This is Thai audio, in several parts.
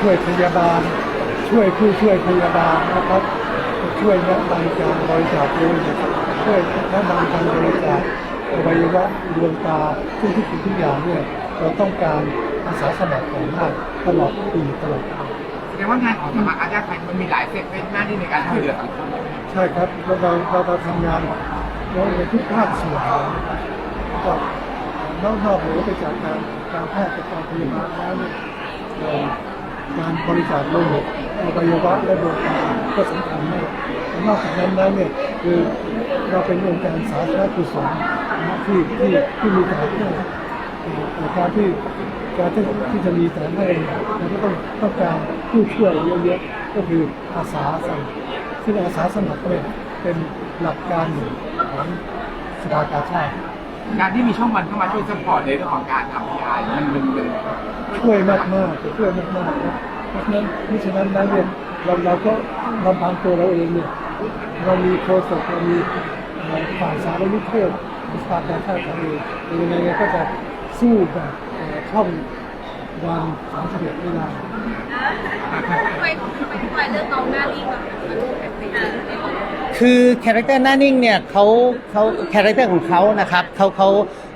ช่วยพยาบาล ช่วยผู้ช่วยพยาบาลนะครับ ช่วยแนะนำการบริจาคโลหิตช่วยแนะนำการบริจาคอวัยวะดวงตาซึ่งทุกทุกอย่างเนี่ยเราต้องการอาสาสมัครของมากตลอดปีตลอดไปแสดงว่างานของสภาอาชาไทยมันมีหลายเซกเมนต์หน้าที่ในการช่วยเหลือสังคมใช่ครับเราเราเราทำงานในทุกภาคส่วนก็นอกนอกเหนือไปจากการการแพทย์กับการพยาบาลแล้วเนี่ย การบริจาคโลหิตอวัยวะและดวงตาก็สำคัญมากนอกจากนั้นแล้วเนี่ยคือเราเป็นองค์การสาธารณกุศลที่ที่ที่มีการให้เอ่การที่การที่ที่จะมีแต่ให้เราก็ต้องต้องการผู้ช่วยเยอะๆก็คืออาสาสมัครซึ่งอาสาสมัครเนี่ยเป็นหลักการหนึ่งของสภากาชาติการที่มีช่องวันเข้ามาช่วยสปอร์ตในเรื่องของการทำพีไอมันเป็นเป็น ช่วยมากมากช่วยมากมากครับเพราะฉะนั้นมิฉะนั้นแล้วเนี่ยเราเราก็ลำพังตัวเราเองเนี่ยเรามีโคศกเรามีฝ่ายสารวิเทศสภากาชาติของเราเองยังไงก็จะสู้แบบท่อช่องวันสามสิบเอ็ดไม่ได้ทำไมทำไมเรื่องน้องหน้าลิงแบบ คือคาแรคเตอร์หน้านิ่งเนี่ยเขาเขาคาแรคเตอร์ของเขานะครับเขาเขา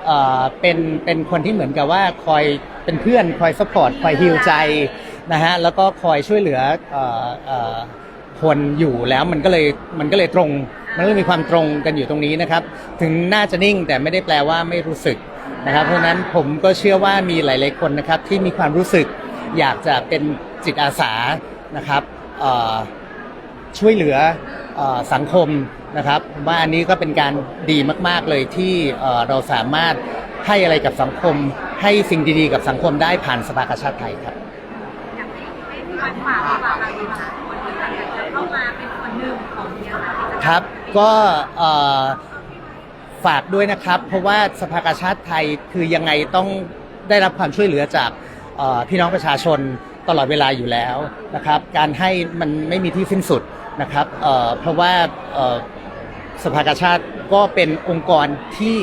เอ่อเป็นเป็นคนที่เหมือนกับว่าคอยเป็นเพื่อนคอยสปอร์ตคอยฮิวใจนะฮะแล้วก็คอยช่วยเหลือเอ่อเอ่อคนอยู่แล้วมันก็เลยมันก็เลยตรง มันก็เลยมีความตรงกันอยู่ตรงนี้นะครับ ถึงน่าจะนิ่งแต่ไม่ได้แปลว่าไม่รู้สึกนะครับ เพราะฉะนั้นผมก็เชื่อว่ามีหลาย ๆคนนะครับที่มีความรู้สึกอยากจะเป็นจิตอาสานะครับช่วยเหลือ สังคมนะครับ ว่าอันนี้ก็เป็นการดีมาก ๆเลยที่เอ่อเราสามารถให้อะไรกับสังคม ให้สิ่งดีๆ กับสังคมได้ผ่านสภากาชาติไทยครับอยากให้ให้พี่วันฝากดีกว่าค่ะดีกว่าคนที่แบบอยากจะเข้ามาเป็นส่วนหนึ่งของเนี่ยค่ะกิจกมครับก็เอ่อฝากด้วยนะครับ เพราะว่าสภากาชาติไทยคือยังไงต้องได้รับความช่วยเหลือจากเอ่อพี่น้องประชาชนตลอดเวลาอยู่แล้วนะครับ การให้มันไม่มีที่สิ้นสุด นะครับเอ่อเพราะว่าเอ่อสภากาชาติก็เป็นองค์กรที่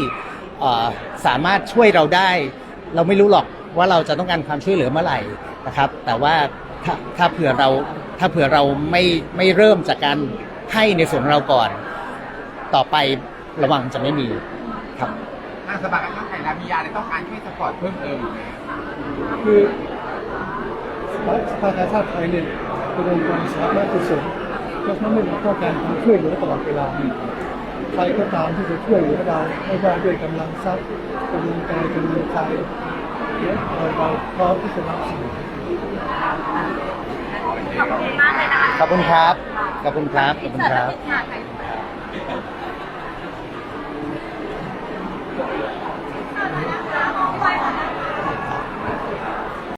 เอ่อสามารถช่วยเราได้ เราไม่รู้หรอกว่าเราจะต้องการความช่วยเหลือเมื่อไหร่นะครับ แต่ว่าถ้าถ้าเผื่อเราถ้าเผื่อเราไม่ไม่เริ่มจากการให้ในส่วนของเราก่อน ต่อไประวังจะไม่มีครับทางสภาอาชาติไทยและมีอะไรต้องการช่วยสปอร์ตเพิ่มเติมไหมคือสภากาชาติไทยเนี่ยเป็นองค์กรสาธารณกุศ ลเพราะฉะนั้นเราต้องการความช่วยเหลือตลอดเวลาใครก็ตามที่จะช่วยเหลือเราไม่ว่าด้วยกำลังทรัพย์กำลังกายกำลังใจเนี่ยเราเราพร้อมที่จะรับสิ่งขอบคุณมากเลยนะคะขอบคุณครับ ขอบคุณครับ ขอบคุณครับ